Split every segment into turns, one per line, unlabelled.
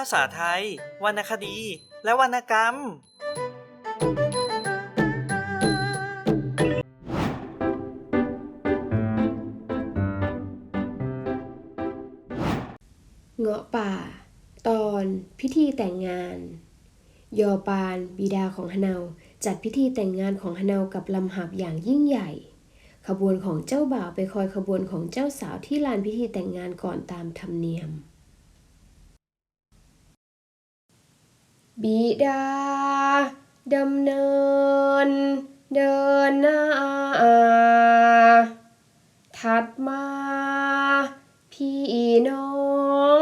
าษาไทย วรรณคดี และวรรณกรรม
เงาะป่า ตอนพิธีแต่งงาน ยอปานบิดาของฮนาจัดพิธีแต่งงานของฮนากับลำหับอย่างยิ่งใหญ่ ขบวนของเจ้าบ่าวไปคอยขบวนของเจ้าสาวที่ลานพิธีแต่งงานก่อนตามธรรมเนียม บิดา ดำเนิน เดินหน้า ถัดมา พี่น้อง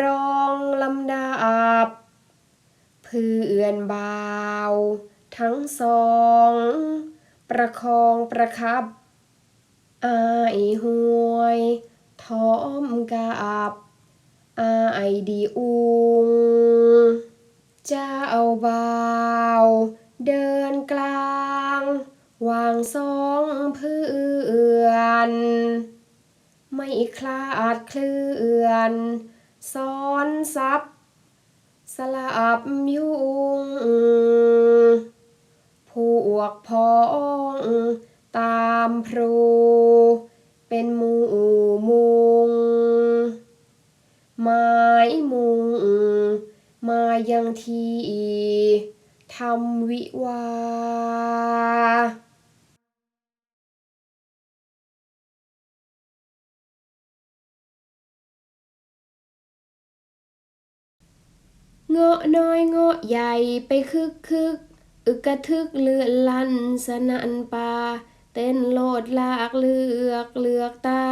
รองลำดับ เพื่อนบ่าว ทั้งสอง ประคองประคับ อายห่วยท้อมกับ อายดีอุง เจ้าบ่าวเดินกลาง วางสองเพื่อน ไม่คลาดเคลื่อนซ้อนซับสลับยุงพวกพ้องตามพรู เป็นมูมุงหมายมุง มายังที่ทำวิวา เงาะน้อยเงาะใหญ่ไปคึกคึกอึกกระทึกเลือนลั่นสนันป่าเต้นโลดลากเลือกเลือกตา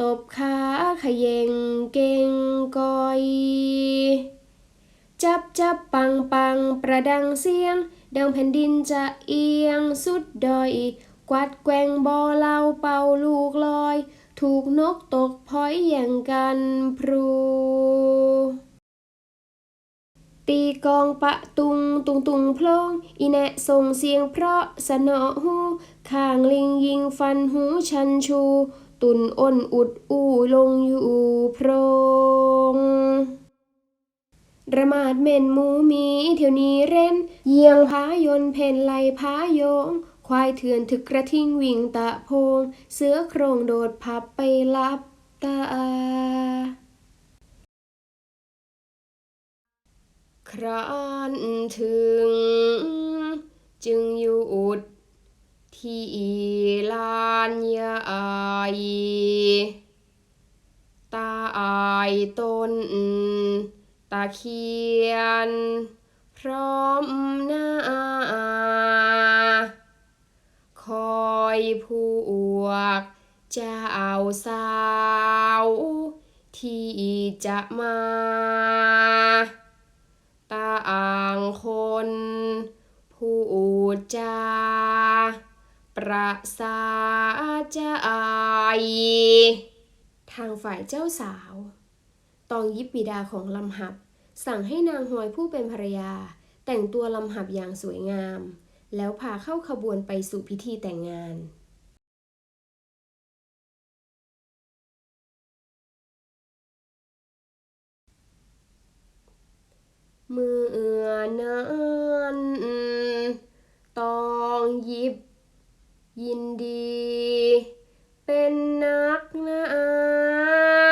ตบขาขยเยงเก่งก้อย จับจับปังปังประดังเสียง ดังแผ่นดินจะเอียงสุดดอย กวัดแกว่งบอเล่าเป่าลูกลอย ถูกนกตกพลอยแย่งกันพรูตีกองปะตุงตุงตุงพลงอีแนะส่งเสียงเพราะสนอหูข้างลิงยิงฟันหูชันชู ตุนอ้นอุดอู้ลงอยู่โพรง ระมาดเม่นหมูมีเที่ยวนี้เร้นเยียงพายนเพนไลพายง ควายเถื่อนถึกกระทิงวิ่งตะโพง เสือโครงโดดพับไปลับตา ครั้นถึง จึงหยุดที่ลานใหญ่ตาอายต้น ตะเคียน พร้อมหน้า คอยพวกเจ้าสาว ที่จะมาต่างคนพูดจาประสาใจ ทางฝ่ายเจ้าสาว ตองยิบบิดาของลำหับ สั่งให้นางฮวยผู้เป็นภรรยา แต่งตัวลำหับอย่างสวยงาม แล้วพาเข้าขบวนไปสู่พิธีแต่งงานเมื่อนั้นตองยิบ ยินดี เป็นนักนะ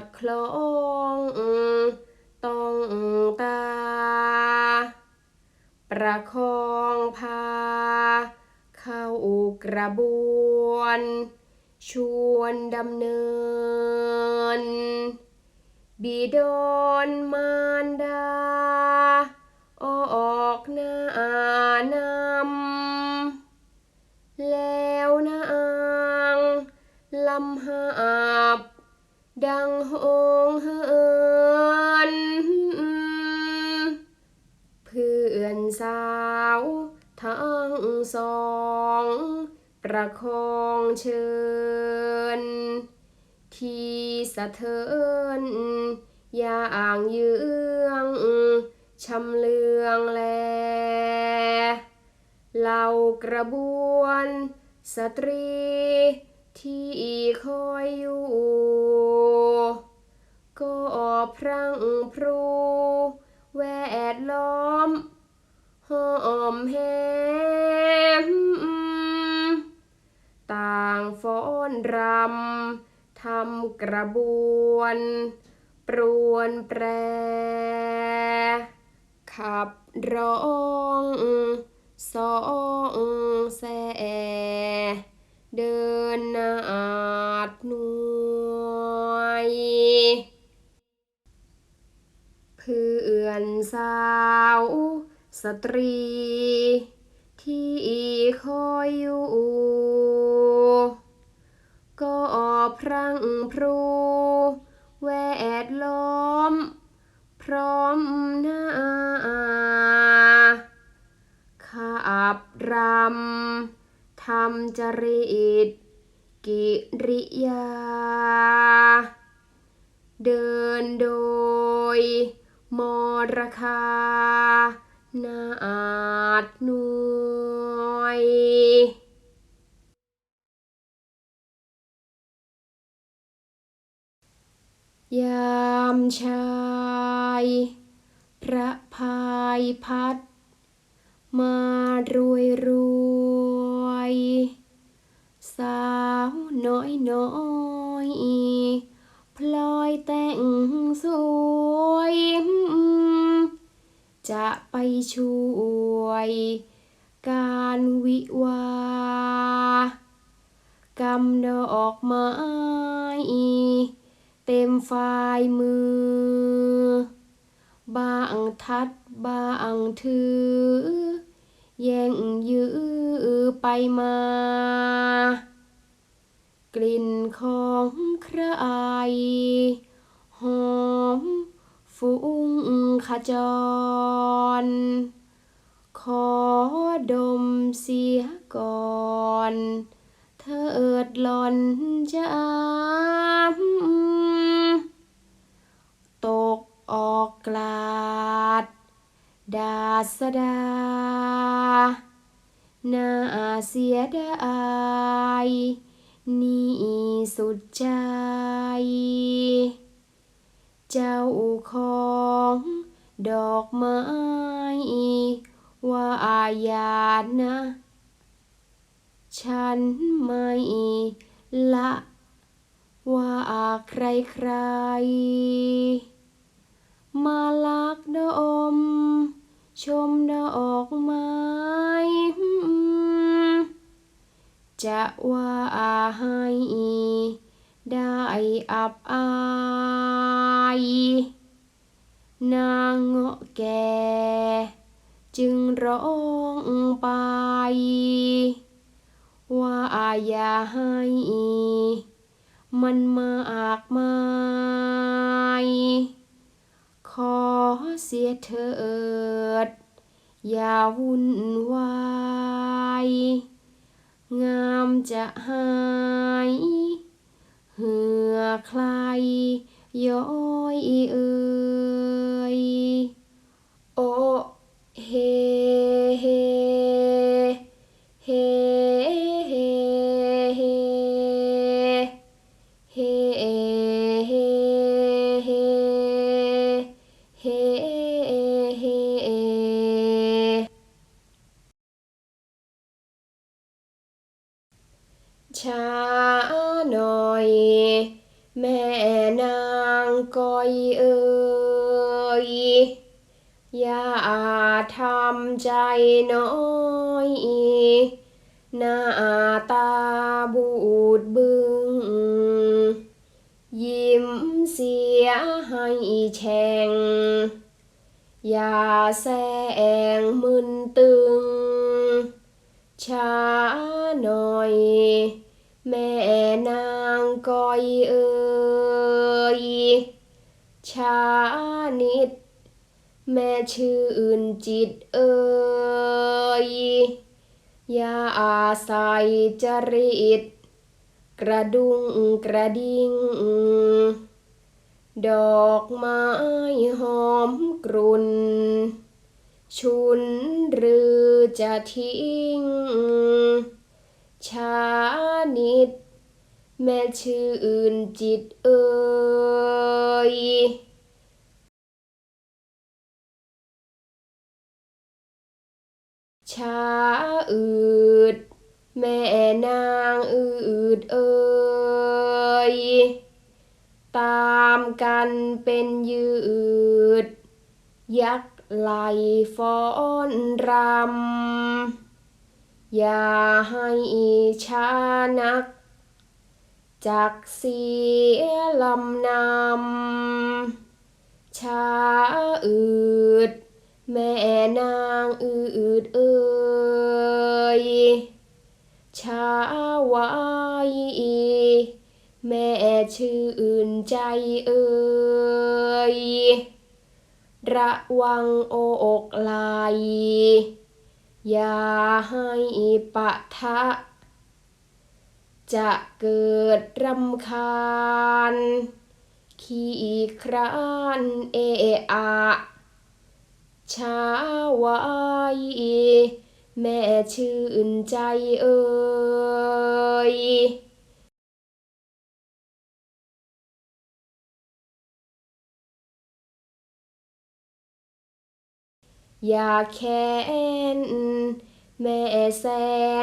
ดคล้องต้องตา ประคองพา เข้ากระบวน ชวนดำเนิน บิดอนมารดา ดังโหงเหินเพื่อนสาวทั้งสอง ประคองเชิญ ที่สะเทินอย่างเยืองชำเลืองแลเหล่ากระบวนสตรี ที่คอยอยู่ ก็พรังพรู แวดล้อมหอมแหมต่างฟ้อนรำทำกระบวน ปรวนแปร ขับร้องสองแส เดินนาดหน่วยเพื่อนสาวสตรี ที่คอยอยู่ ก็พรังพรูแวดล้อม พร้อมหน้าขับรำ ทำจริต กิริยา เดินโดย มรคา นาดนวยยามชาย พระพายพัด มารวยรวย สาวน้อยน้อยพลอยแต่งสวย จะไปช่วย การวิวากำดอกไม้เต็มฝ่ายมือ บางทัดบางถือ แย่งยื้อไปมา กลิ่นของใครหอมฟุ้งขจร ขอดมเสียก่อนเถิดหลอนจำตกออกกลาด ดาสดา น่าเสียดายนี่สุดใจ เจ้าของดอกไม้ว่าอย่านะ ฉันไม่ละ ว่าใครใคร มาลักดม ชมดอกไม้จะว่าให้ได้อับอายนางเงาะแก่จึงร้องไป ว่าอย่าให้มันมากมายขอ ขอเสียเถิด อย่าวุ่นวายงามจะหายเหือคลายย้อยเอ่ยโอเฮเฮเฮเฮเฮ แสงมึนตึง ช้าหน่อย แม่นางก้อยเอ่ยช้านิด แม่ชื่นจิตเอ่ยอย่าอาศัยจริต กระดุงกระดิ่งดอกไม้หอมกรุ่น ชุนหรือจะทิ้ง ชานิด แม่ชื่ออื่นจิตเอ่ยชาอืด แม่นางอืดเอ่ยตามกันเป็นยืด ยัก ไหลฟ้อนรำ อย่าให้ช้านักจักเสียลำนำช้าอืด แม่นางอืดเอ่ยช้าไว้แม่ชื่นใจเอ่ย ระวังโอกไหลอย่าให้ปะทะ จะเกิดรำคาญ ขี้คร้านเอะอะช้าไว้แม่ชื่นใจเอ่ย อย่าแค้นแม่แส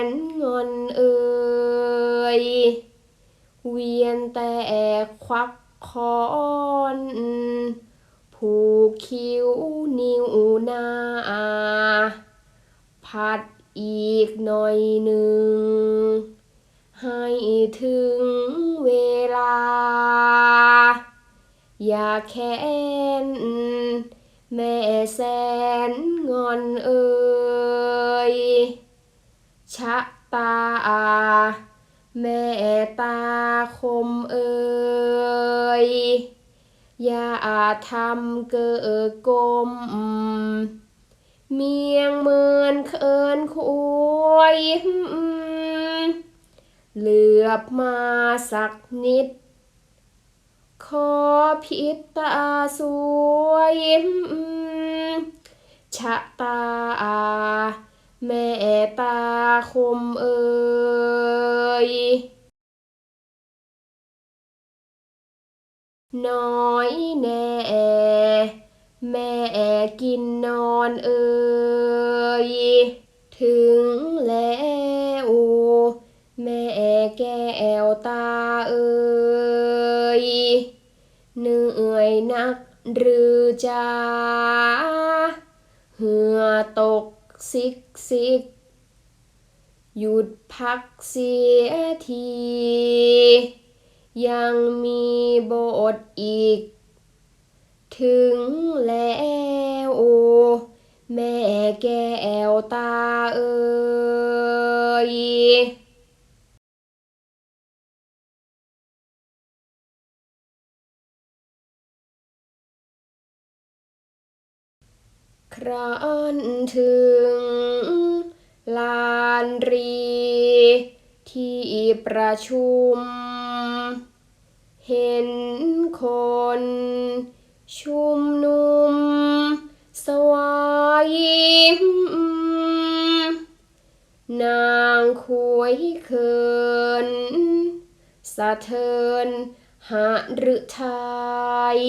นงอนเอ่ยเวียนแต่ควักคอนผูกคิ้วนิ้วหน้า พัดอีกหน่อยหนึ่ง ให้ถึงเวลา อย่าแค้น แม่แสนงอนเอ่ยชะตา แม่ตาคมเอ่ยอย่าทำเกิดกลม เมียงเมินเคินคุยเหลือบมาสักนิด พิตาสวยชะตา แม่ตาคมเอ่ยน้อยแน่ แม่กินนอนเอ่ยถึงแล้วแม่แก้วตาเอ่ย เหนื่อยนักหรือจ้าเหงื่อตกซิกซิก หยุดพักเสียที ยังมีบทอีก ถึงแล้วแม่แก้วตาเอ่ย ครั้นถึง ลานรี ที่ประชุม เห็นคน ชุมนุม สวายนางควยเขิน สะเทินหาฤทัย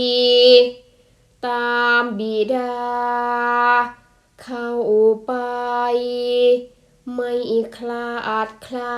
ตามบิดา เข้าไป ไม่คลาดคลา